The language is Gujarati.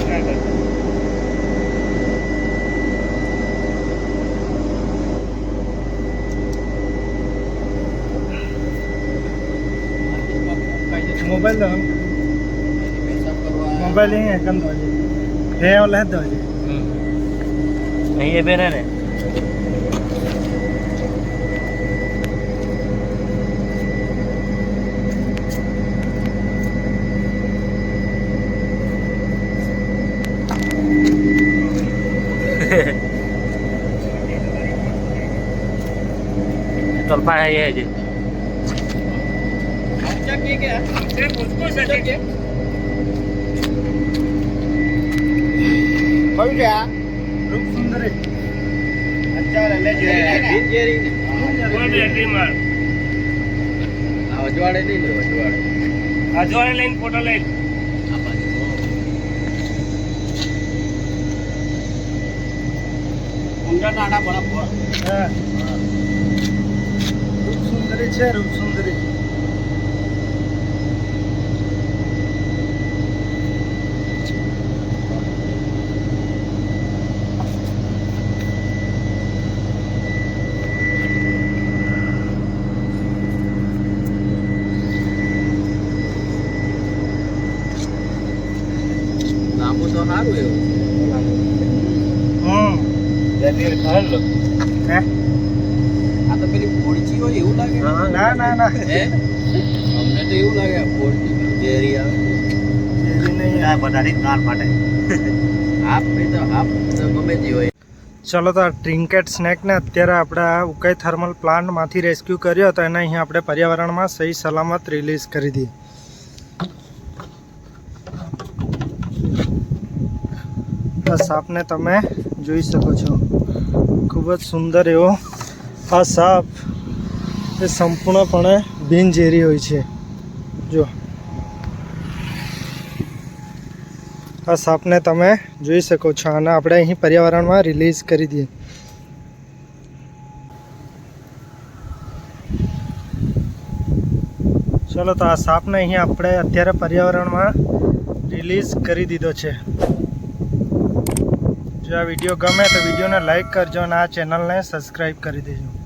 nerede? मोबाइल दो हम मोबाइल ही है कम दो जी है और लहद दो जी नहीं ये बेन है તલપા है ये जी રૂપ સુંદરી અજવાળે લઈને ફોટો લઈ હા રૂપ સુંદરી છે રૂપ સુંદરી લાંબુ તો સારું એવું હમ હે આ તો હોય એવું લાગે? ના ના ના. અમને તો એવું લાગે આ પોળચી પેલું ઝેરી આવે. ઝેરી નહીં હાફ નહીં તો હાફ તો ગમે તે હોય. ચલો તો આ ટ્રિન્કેટ સ્નેકને અત્યારે આપણે આ ઉકાઈ થર્મલ પ્લાન્ટમાંથી રેસ્ક્યુ કર્યો હતો. એને અહીં આપણે પર્યાવરણમાં સહી સલામત રિલીઝ કરી દીધી. આ સાપને તમે જોઈ શકો છો. ખૂબ જ સુંદર એવો આ સાપ. એ સંપૂર્ણપણે બિનઝેરી હોય છે. જો આ સાપને તમે જોઈ શકો છો. અને આપણે અહીં પર્યાવરણમાં રિલીઝ કરી દઈએ. ચલો તો આ સાપને અહીં આપણે અત્યારે પર્યાવરણમાં રિલીઝ કરી દીધો છે. જો આ વીડિયો ગમે તો વિડીયોને લાઈક કરજો અને આ ચેનલને સબસ્ક્રાઈબ કરી દેજો.